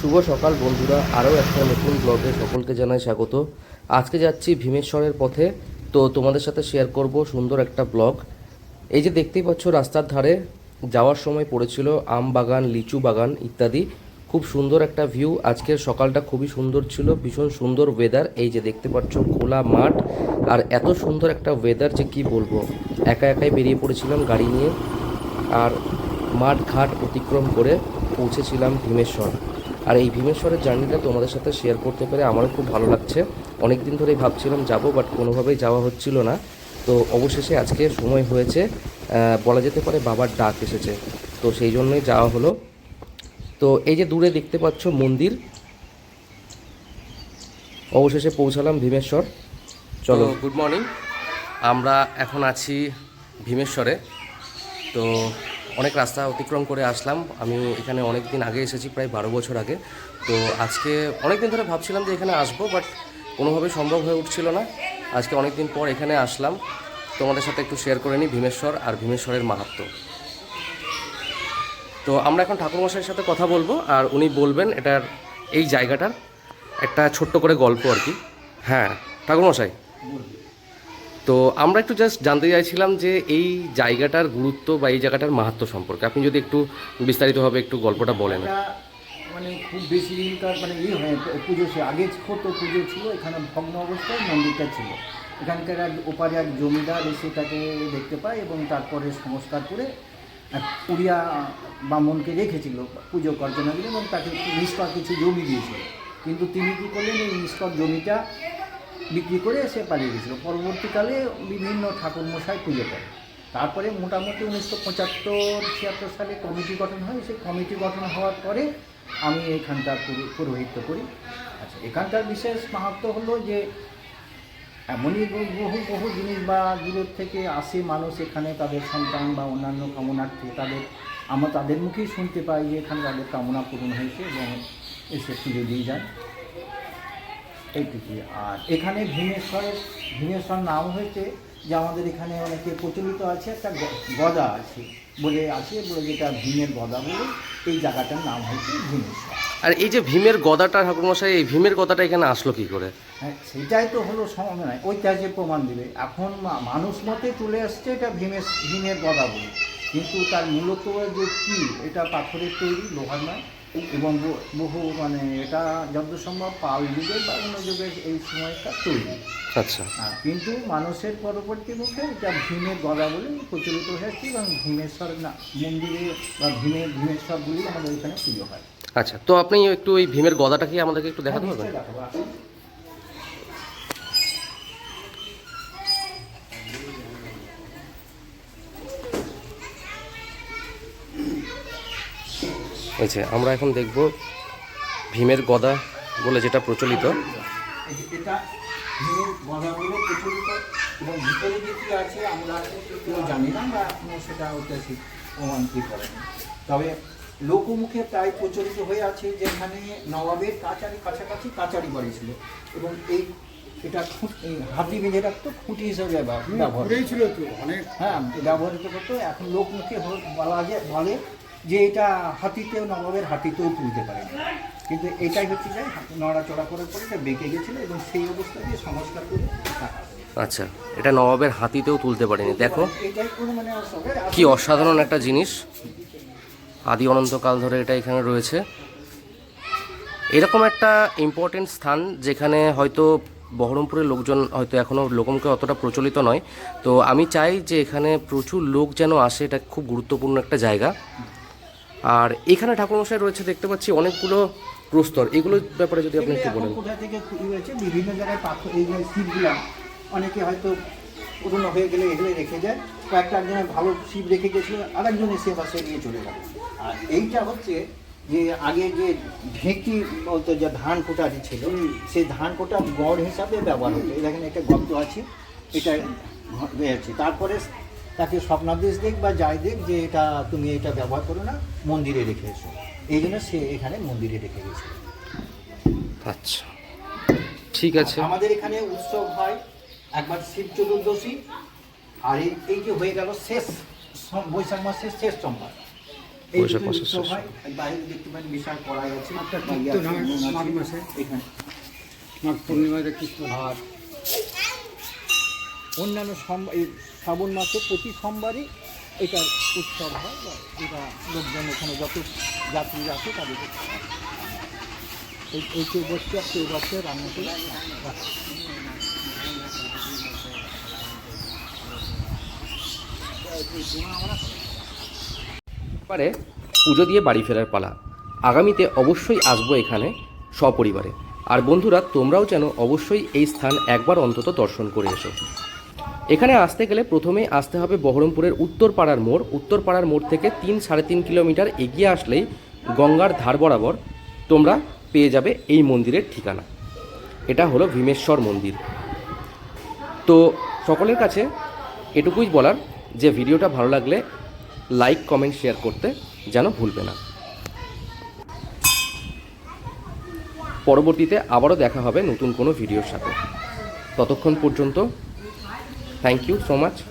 শুভ সকাল বন্ধুরা, আরও একটা নতুন ব্লগে সকলকে জানাই স্বাগত। আজকে যাচ্ছি ভীমেশ্বরের পথে, তো তোমাদের সাথে শেয়ার করব সুন্দর একটা ব্লগ। এই যে দেখতেই পাচ্ছ রাস্তার ধারে যাওয়ার সময় পড়েছিল আম বাগান, লিচু বাগান ইত্যাদি। খুব সুন্দর একটা ভিউ আজকের সকালটা খুবই সুন্দর ছিল, ভীষণ সুন্দর ওয়েদার এই যে দেখতে পাচ্ছ খোলা মাঠ, আর এত সুন্দর একটা ওয়েদার যে কি বলব? একা একাই বেরিয়ে পড়েছিলাম গাড়ি নিয়ে, আর মাঠ ঘাট অতিক্রম করে পৌঁছেছিলাম ভীমেশ্বর। আর এই ভীমেশ্বরের জার্নিটা তোমাদের সাথে শেয়ার করতে পেরে আমারও খুব ভালো লাগছে। অনেক দিন ধরেই ভাবছিলাম যাব বাট কোনোভাবেই যাওয়া হচ্ছিল না। তো অবশেষে আজকে সময় হয়েছে বলা যেতে পারে বাবার ডাক এসেছে। তো সেই জন্যই যাওয়া হলো। তো এই যে দূরে দেখতে পাচ্ছ মন্দির, অবশেষে পৌঁছালাম ভীমেশ্বর। চলো। গুড মর্নিং আমরা এখন আছি ভীমেশ্বরে। তো অনেক রাস্তা অতিক্রম করে আসলাম। আমি এখানে অনেক দিন আগে এসেছি, প্রায় বারো বছর আগে। তো আজকে অনেক দিন ধরে ভাবছিলাম যে এখানে আসব, বাট কোনোভাবেই সম্ভব হয়ে উঠছিল না। আজকে অনেক দিন পর এখানে আসলাম। তোমাদের সাথে একটু শেয়ার করে নিই ভীমেশ্বর আর ভীমেশ্বরের মাহাত্ম্য তো আমরা এখন ঠাকুরমশাইয়ের সাথে কথা বলব, আর উনি বলবেন এটার, এই জায়গাটার একটা ছোট্ট করে গল্প আর কি। হ্যাঁ ঠাকুরমশাই। তো আমরা একটু জাস্ট জানতে চাইছিলাম যে এই জায়গাটার গুরুত্ব বা এই জায়গাটার মাহাত্ম্য সম্পর্কে। আপনি যদি একটু বিস্তারিতভাবে একটু গল্পটা বলেন। মানে খুব বেশি দিনকার মানে ইয়ে হয়, পুজো সে আগে হতো পুজো ছিল, এখানে ভগ্ন অবস্থায় মন্দিরটা ছিল। এখানকার এক ওপারে এক জমিদার এসে তাকে দেখতে পায় এবং তারপরে সংস্কার করে এক উড়িয়া ব্রাহ্মণকে রেখেছিল পুজো অর্চনা দিলে এবং তাকে নিষ্কর কিছু জমি দিয়েছিল। কিন্তু তিনি কী করলেন, এই নিষ্কর জমিটা বিক্রি করে সে পালিয়ে গেছিল। পরবর্তীকালে বিভিন্ন ঠাকুর মশাই পুজো করে তারপরে মোটামুটি উনিশশো পঁচাত্তর, ছিয়াত্তর সালে কমিটি গঠন হয়। সেই কমিটি গঠন হওয়ার পরে আমি এখানকার পুরো- পুরোহিত্য করি। আচ্ছা এখানকার বিশেষ মাহাত্ম হলো যে, এমনই বহু- বহু বহু জিনিস বা দূরের থেকে আসে মানুষ এখানে তাদের সন্তান বা অন্যান্য কামনার্থে। তাদের, আমরা তাদের মুখেই শুনতে পাই যে এখানে তাদের কামনা পূরণ হয়েছে এবং এসে পুজো দিয়ে যান। এইটুকুই। আর এখানে ভীমেশ্বরের ভীমেশ্বর নাম হয়েছে যে আমাদের এখানে অনেকে প্রচলিত আছে একটা গদা আছে বলে আছে বলে যেটা ভীমের গদা বলে এই জায়গাটার নাম হয়েছে ভীমেশ্বর। আর এই যে ভীমের গদাটা ঠাকুরমশাই এই ভীমের গদাটা এখানে আসলো কি করে? হ্যাঁ সেটাই তো হলো সময় ঐতিহাসিক প্রমাণ দিবে। এখন মা- মানুষ মতে চলে আসছে এটা ভীমের ভীমের গদা বলে। কিন্তু তার মূলত যে কী এটা পাথরের তৈরি লোহার নয়। এবং বহু মানে এটা যত সম্ভব পাল যুগের বা অন্য যুগের এই সময়টা তৈরি। আচ্ছা। কিন্তু মানুষের পরবর্তী মুখে এটা ভীমের গদা বলে প্রচলিত হয়েছে এবং ভীমেশ্বর না মন্দিরে বা ভীমের ভীমেশ্বর বলেই আমাদের এখানে পুজো হয়। আচ্ছা তো আপনি একটু এই ভীমের গদাটা কি আমাদেরকে একটু দেখাতে হ্যাঁ, পারবেন? যে আমরা এখন দেখব ভীমের গদা বলে যেটা প্রচলিত। এটা ভীমের গদা বলে প্রচলিত এবং ভিতরে যে কী আছে আমরা কেউ জানি না বা এখনও সেটা ঐতিহাসিক প্রমাণ কি করেনি তবে লোকমুখে প্রায় প্রচলিত হয়ে আছে যেখানে নবাবের কাছারি কাছাকাছি কাচারি বাড়ি ছিল এবং এই এটা হাতি বেঁধে রাখতো খুঁটি হিসাবে ব্যবহার। ছিল তো অনেক। হ্যাঁ ব্যবহৃত করতো এখন লোকমুখে বলা যায় বলে যে এটা হাতিতেও নবাবের হাতিতেও তুলতে পারে। কিন্তু এটাই হচ্ছে যে নড়াচড়া করার পরে এটা বেঁকে গেছিল এবং সেই অবস্থা দিয়ে সংস্কার করে আচ্ছা এটা নবাবের হাতিতেও তুলতে পারেনি। দেখো মানে কি অসাধারণ একটা জিনিস। আদি অনন্তকাল ধরে এটা এখানে রয়েছে। এরকম একটা ইম্পর্টেন্ট স্থান যেখানে হয়তো বহরমপুরের লোকজন হয়তো এখনও লোকমুখে অতটা প্রচলিত নয়। তো আমি চাই যে এখানে প্রচুর লোক যেন আসে এটা খুব গুরুত্বপূর্ণ একটা জায়গা। আর এখানে ঠাকুরমশাই রয়েছে দেখতে পাচ্ছি অনেকগুলো প্রস্তর। এগুলোর ব্যাপারে যদি আপনি একটু বলেন। কোথা থেকে হয়েছে? বিভিন্ন জায়গায় পাথর এই যে শিবগুলা অনেকে হয়তো পুরনো হয়ে গেলে এগুলো রেখে যায়। কয়েকটা একজনের ভালো শিব রেখে গেছিল আরেকজন এসে বা সে নিয়ে চলে গেল। আর এইটা হচ্ছে যে আগে যে ঢেঁকি বলতো যে ধান কোটাটি ছিল সেই ধান কোটা গড় হিসাবে ব্যবহার হতো। এই দেখেন একটা গর্ত আছে এটা রয়েছে তারপরে তাকে স্বপ্নাদেশ দেখ বা যাই দেখ যে এটা তুমি এটা ব্যবহার করো না মন্দিরে রেখে এসো। এই জন্য সে এখানে মন্দিরে রেখে গেছে। আচ্ছা। ঠিক আছে। আমাদের এখানে উৎসব হয় একবার শিব চতুর্দশী। আর এই এই যে হয়ে গেল শেষ বৈশাখ মাসের শেষ সোমবার। এই বৈশাখ মাসের উৎসব হয়। বাইরে দেখতে পারেন বিশাল কড়াই আছে। মাঘ মাসে। এখানে। মাঘ পূর্ণিমাতে কীর্তন আর অন্যান্য শ্রাবণ মাসে প্রতি সোমবারই এটা উৎসব হয়, বা এটা লোকজন এখানে যত যাত্রী আছে তাদের এই কেউ বসছে আর কেউ বসছে রান্না রাখছে। পুজো দিয়ে বাড়ি ফেরার পালা। আগামীতে অবশ্যই আসব এখানে সপরিবারে। আর বন্ধুরা, তোমরাও যেন অবশ্যই এই স্থান একবার অন্তত দর্শন করে এসো। এখানে আসতে গেলে প্রথমেই আসতে হবে বহরমপুরের উত্তরপাড়ার মোড়। উত্তরপাড়ার মোড় থেকে তিন সাড়ে তিন কিলোমিটার এগিয়ে আসলেই গঙ্গার ধার বরাবর তোমরা পেয়ে যাবে এই মন্দিরের ঠিকানা। এটা হলো ভীমেশ্বর মন্দির। তো সকলের কাছে এটুকুই বলার যে ভিডিওটা ভালো লাগলে লাইক, কমেন্ট, শেয়ার করতে যেন ভুলবে না। পরবর্তীতে আবারও দেখা হবে নতুন কোনো ভিডিওর সাথে। ততক্ষণ পর্যন্ত thank you so much.